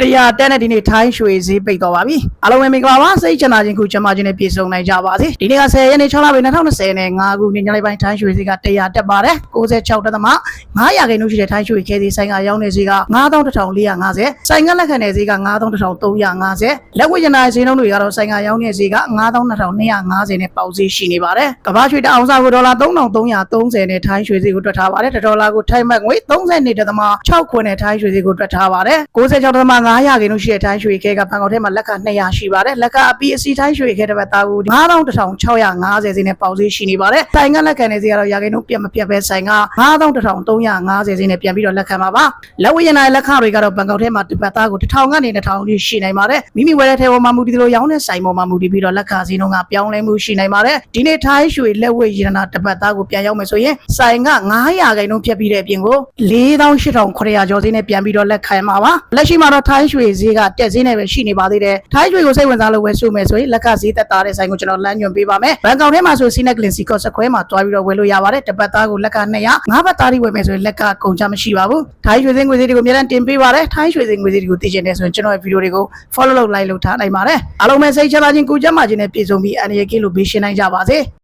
တရားတက်နဲ့ဒီနေ့ထိုင်းရွှေဈေးပိတ်တော့ပါပြီအားလုံးပဲမင်္ဂလာပါစိတ်ချနာခြင်းခုချမ်းသာခြင်းနဲ့ပြည့်စုံနိုင်ကြပါစေဒီနေ့က10ရက်နေ့6လပိုင်း2020နဲ့5ခုနေ့ညနေပိုင်းထိုင်းရွှေဈေးကတရားတက်ပါတယ်96တက်သမ900ခန့်နှုန်းရှိတဲ့ထိုင်းရွှေခဲဈေးဆိုင်ကရောင်းတဲ့ဈေးက9450ဆိုင်ကလက်ခံတဲ့ဈေးက9350လက်ဝယ်ရနာဈေးနှုန်းတွေကတော့ဆိုင်ကရောင်းတဲ့ဈေးက9250နဲ့ပေါက်ဈေးရှိနေပါတယ်ကမ္ဘာရွှေတအောင်စာကိုဒေါ်လာ3330နဲ့ထိုင်းရွှေဈေးကိုတွက်ထားပါတယ်ဒေါ်လာကိုထိုင်းမတ်ငွေ32.6ခွန်းနဲ့ထိုင်းရွှေဈေးကိုတွက်ထားပါတယ်96.5 900ရာခိုင်နှုန်းရှိတဲ့တိုင်းရွှေခဲကဘန်ကောက်ထဲမှာလက်က200ရှိပါတယ်လက်ကအပီအစီတိုင်းရွှေခဲတစ်ပတ်သားကို9650ဈေးနဲ့ပေါင်ဈေးရှိနေပါတယ်ဆိုင်ကလက်ခံတဲ့ဈေးကတော့ရာခိုင်နှုန်းပြတ်မပြတ်ပဲဆိုင်က9350ဈေးနဲ့ပြန်ပြီးတော့လက်ခံပါပါလက်ဝယ်ရနိုင်လက်ခတွေကတော့ဘန်ကောက်ထဲမှာတစ်ပတ်သားကို1000ကနေ2000ကြီးရှိနိုင်ပါတယ်မိမိဝယ်တဲ့ထဲပေါ်မှာမူတည်လို့ရောင်းတဲ့ဆိုင်ပေါ်မှာမူတည်ပြီးတော့လက်ခဈေးနှုန်းကပြောင်းလဲမှုရှိနိုင်ပါတယ်ဒီနေ့တိုင်းရွှေလက်ဝယ်ရနာတစ်ပတ်သားကိုပြန်ရောက်မယ်ဆိုရင်ဆိုင်က900ခိုင်နှုန်းဖြတ်ပြီးတဲ့အပြင်ကို4800ကျော်ဈေးနဲ့ပြန်ပြီးတော့လက်ခံပါပါလက်ရှိမှာတော့ထိုင်းရွှေဈေးကတက်ဈေးနဲ့ပဲရှိနေပါသေးတယ်ထိုင်းရွှေကိုစိတ်ဝင်စားလို့ဝယ်စုမယ်ဆိုရင်လက်ကဈေးသက်သာတဲ့ဆိုင်ကိုကျွန်တော်လမ်းညွှန်ပေးပါမယ်ဘန်ကောက်ထဲမှာဆိုစီနက်ကလင်စီကော့စခွဲမှာတွားပြီးတော့ဝယ်လို့ရပါတယ်တစ်ပတ်သားကိုလက်က200ငါးပတ်သားထိဝယ်မယ်ဆိုရင်လက်ကကုန်ချမရှိပါဘူးထိုင်းရွှေစင်းငွေဈေးတွေကိုအများအားတင်ပေးပါတယ်ထိုင်းရွှေစင်းငွေဈေးတွေကိုသိချင်တယ်ဆိုရင်ကျွန်တော်ရဲ့ဗီဒီယိုတွေကို follow လုပ် like လုပ်ထားနိုင်ပါတယ်အားလုံးပဲစိတ်ချမ်းသာခြင်းကိုယ်ကျန်းမာခြင်းနဲ့ပြည့်စုံပြီးအနေရကင်းလို့ဘေးရှင်းနိုင်ကြပါစေ